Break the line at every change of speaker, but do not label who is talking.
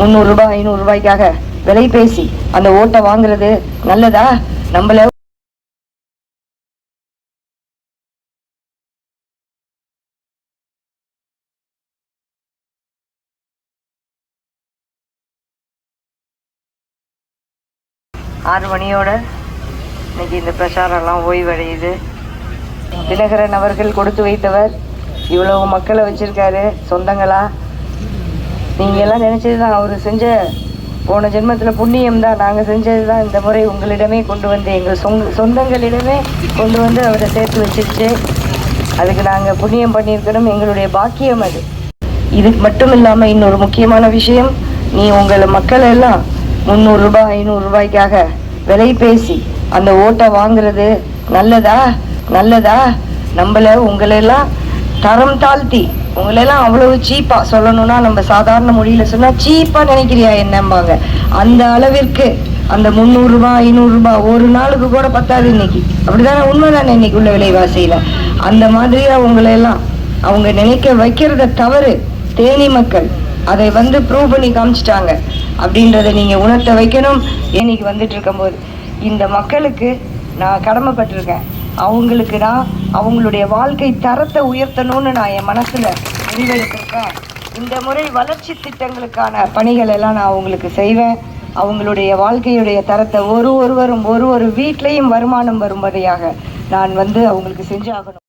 முந்நூறு ரூபாய் ஐநூறு ரூபாய்க்காக விலை பேசி அந்த ஓட்டை வாங்குறது நல்லதா? நம்மள ஆறு மணியோட இன்னைக்கு இந்த பிரச்சாரம்லாம் ஓய்வடையுது. தினகரன் அவர்கள் கொடுத்து வைத்தவர் இவ்வளவு மக்களை வச்சிருக்காரு சொந்தங்களா? நீங்க எல்லாம் நினைச்சதுதான் அவர் செஞ்ச போன ஜென்மத்துல புண்ணியம் தான் நாங்க செஞ்சது தான் இந்த முறை உங்களிடமே கொண்டு வந்து எங்கள் சொந்த சொந்தங்களிடமே கொண்டு வந்து அவரை சேர்த்து வச்சிருச்சு. அதுக்கு நாங்க புண்ணியம் பண்ணியிருக்கணும் எங்களுடைய பாக்கியம் அது. இது மட்டும் இல்லாம இன்னொரு முக்கியமான விஷயம் நீ உங்களை மக்கள் எல்லாம் முந்நூறு ரூபாய் ஐநூறு ரூபாய்க்காக விலை பேசி அந்த ஓட்டை வாங்குறது நல்லதா? நல்லதா? நம்மள உங்களெல்லாம் தரம் தாழ்த்தி. உங்களெல்லாம் அவ்வளவு சீப்பா சொல்லணும்னா நம்ம சாதாரண மொழியில சொன்னா சீப்பா நினைக்கிறியா என்னம்பாங்க? அந்த அளவிற்கு அந்த முந்நூறு ஐநூறுரூபா ஐநூறு ஒரு நாளுக்கு கூட பத்தாது இன்னைக்கு. அப்படிதானே? உண்மைதானே இன்னைக்கு உள்ள விலைவாசியில. அந்த மாதிரியா உங்களை எல்லாம் அவங்க நினைக்க வைக்கிறத தவறு. தேனி மக்கள் அதை வந்து ப்ரூவ் பண்ணி காமிச்சிட்டாங்க. அப்படின்றத நீங்க உணர்த்த வைக்கணும். இன்னைக்கு வந்துட்டு இருக்கும்போது. இந்த மக்களுக்கு நான் கடமைப்பட்டிருக்கேன். அவங்களுக்கு நான் அவங்களுடைய வாழ்க்கை தரத்தை உயர்த்தணும்னு நான் என் மனசுல முடிவெடுத்திருக்கேன். இந்த முறை வளர்ச்சி திட்டங்களுக்கான பணிகள் எல்லாம் நான் அவங்களுக்கு செய்வேன். அவங்களுடைய வாழ்க்கையுடைய தரத்தை ஒரு ஒருவரும் ஒரு ஒரு வீட்லேயும் வருமானம் வரும்படியாக நான் வந்து அவங்களுக்கு செஞ்சாகணும்.